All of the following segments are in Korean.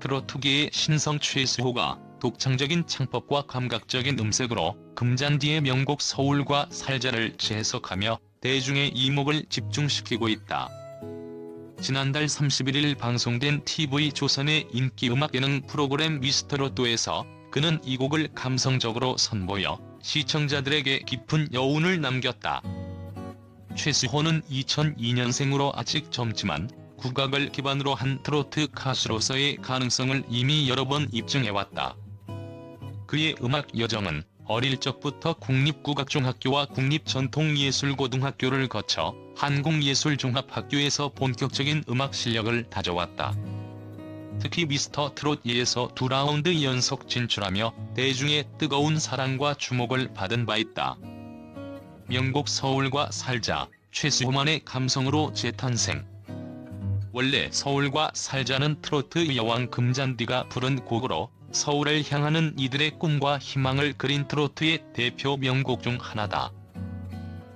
트로트계의 신성 최수호가 독창적인 창법과 감각적인 음색으로 금잔디의 명곡 서울과 살자를 재해석하며 대중의 이목을 집중시키고 있다. 지난달 31일 방송된 TV조선의 인기 음악 예능 프로그램 미스터로또에서 그는 이 곡을 감성적으로 선보여 시청자들에게 깊은 여운을 남겼다. 최수호는 2002년생으로 아직 젊지만 국악을 기반으로 한 트로트 가수로서의 가능성을 이미 여러 번 입증해왔다. 그의 음악 여정은 어릴 적부터 국립국악중학교와 국립전통예술고등학교를 거쳐 한국예술종합학교에서 본격적인 음악 실력을 다져왔다. 특히 미스터 트롯2에서 두 라운드 연속 진출하며 대중의 뜨거운 사랑과 주목을 받은 바 있다. 명곡 서울과 살자, 최수호만의 감성으로 재탄생. 원래 서울과 살자는 트로트 여왕 금잔디가 부른 곡으로 서울을 향하는 이들의 꿈과 희망을 그린 트로트의 대표 명곡 중 하나다.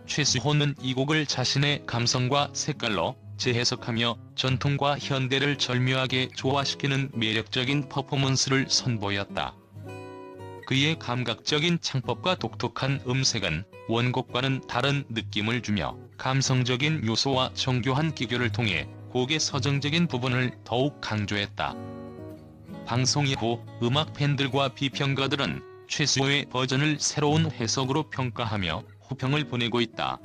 최수호는 이 곡을 자신의 감성과 색깔로 재해석하며 전통과 현대를 절묘하게 조화시키는 매력적인 퍼포먼스를 선보였다. 그의 감각적인 창법과 독특한 음색은 원곡과는 다른 느낌을 주며 감성적인 요소와 정교한 기교를 통해 곡의 서정적인 부분을 더욱 강조했다. 방송 이후 음악 팬들과 비평가들은 최수호의 버전을 새로운 해석으로 평가하며 호평을 보내고 있다.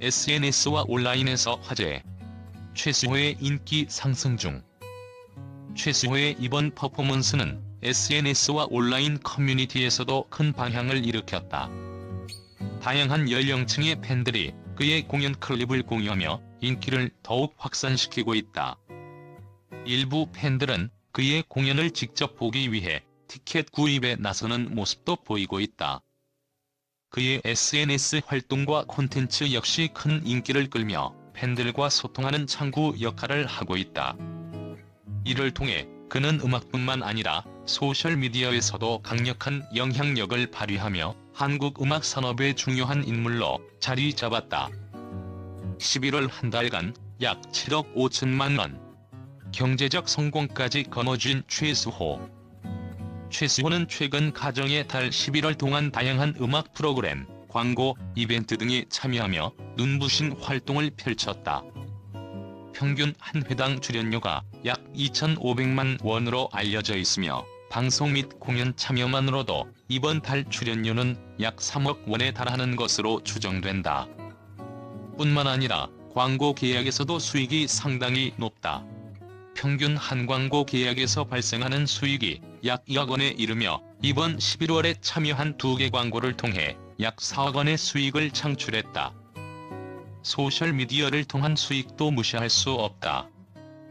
SNS와 온라인에서 화제. 최수호의 인기 상승 중. 최수호의 이번 퍼포먼스는 SNS와 온라인 커뮤니티에서도 큰 방향을 일으켰다. 다양한 연령층의 팬들이 그의 공연 클립을 공유하며 인기를 더욱 확산시키고 있다. 일부 팬들은 그의 공연을 직접 보기 위해 티켓 구입에 나서는 모습도 보이고 있다. 그의 SNS 활동과 콘텐츠 역시 큰 인기를 끌며 팬들과 소통하는 창구 역할을 하고 있다. 이를 통해 그는 음악뿐만 아니라 소셜미디어에서도 강력한 영향력을 발휘하며 한국 음악 산업의 중요한 인물로 자리 잡았다. 11월 한 달간 약 7억 5천만 원. 경제적 성공까지 거머쥔 최수호. 최수호는 최근 가정의 달 11월 동안 다양한 음악 프로그램, 광고, 이벤트 등에 참여하며 눈부신 활동을 펼쳤다. 평균 한 회당 출연료가 약 2,500만 원으로 알려져 있으며 방송 및 공연 참여만으로도 이번 달 출연료는 약 3억 원에 달하는 것으로 추정된다. 뿐만 아니라 광고 계약에서도 수익이 상당히 높다. 평균 한 광고 계약에서 발생하는 수익이 약 2억 원에 이르며 이번 11월에 참여한 두 개 광고를 통해 약 4억 원의 수익을 창출했다. 소셜미디어를 통한 수익도 무시할 수 없다.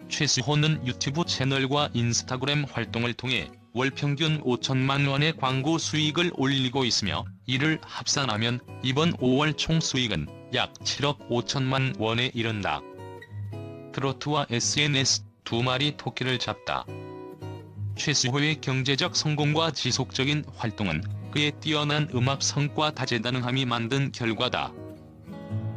최수호는 유튜브 채널과 인스타그램 활동을 통해 월 평균 5천만 원의 광고 수익을 올리고 있으며 이를 합산하면 이번 5월 총 수익은 약 7억 5천만 원에 이른다. 트로트와 SNS 두 마리 토끼를 잡다. 최수호의 경제적 성공과 지속적인 활동은 그의 뛰어난 음악 성과 다재다능함이 만든 결과다.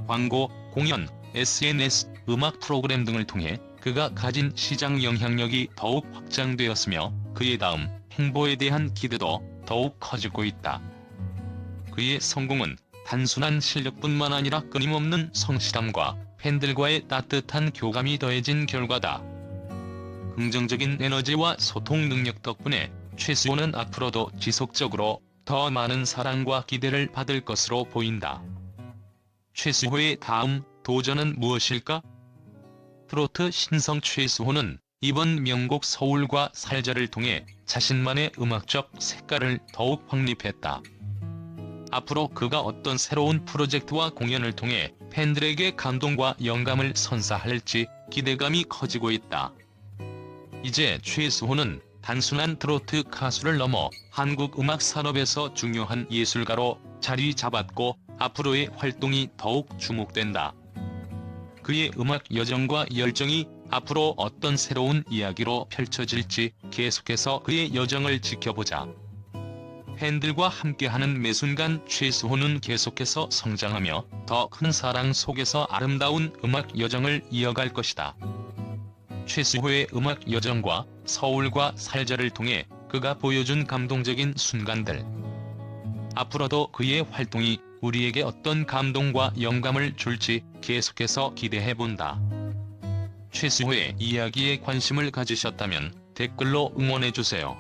광고, 공연, SNS, 음악 프로그램 등을 통해 그가 가진 시장 영향력이 더욱 확장되었으며 그의 다음 행보에 대한 기대도 더욱 커지고 있다. 그의 성공은 단순한 실력뿐만 아니라 끊임없는 성실함과 팬들과의 따뜻한 교감이 더해진 결과다. 긍정적인 에너지와 소통 능력 덕분에 최수호는 앞으로도 지속적으로 더 많은 사랑과 기대를 받을 것으로 보인다. 최수호의 다음 도전은 무엇일까? 트로트 신성 최수호는 이번 명곡 서울과 살자를 통해 자신만의 음악적 색깔을 더욱 확립했다. 앞으로 그가 어떤 새로운 프로젝트와 공연을 통해 팬들에게 감동과 영감을 선사할지 기대감이 커지고 있다. 이제 최수호는 단순한 트로트 가수를 넘어 한국 음악 산업에서 중요한 예술가로 자리 잡았고 앞으로의 활동이 더욱 주목된다. 그의 음악 여정과 열정이 앞으로 어떤 새로운 이야기로 펼쳐질지 계속해서 그의 여정을 지켜보자. 팬들과 함께하는 매 순간 최수호는 계속해서 성장하며 더 큰 사랑 속에서 아름다운 음악 여정을 이어갈 것이다. 최수호의 음악 여정과 서울과 살자를 통해 그가 보여준 감동적인 순간들. 앞으로도 그의 활동이 우리에게 어떤 감동과 영감을 줄지 계속해서 기대해본다. 최수호의 이야기에 관심을 가지셨다면 댓글로 응원해주세요.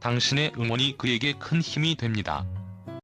당신의 응원이 그에게 큰 힘이 됩니다.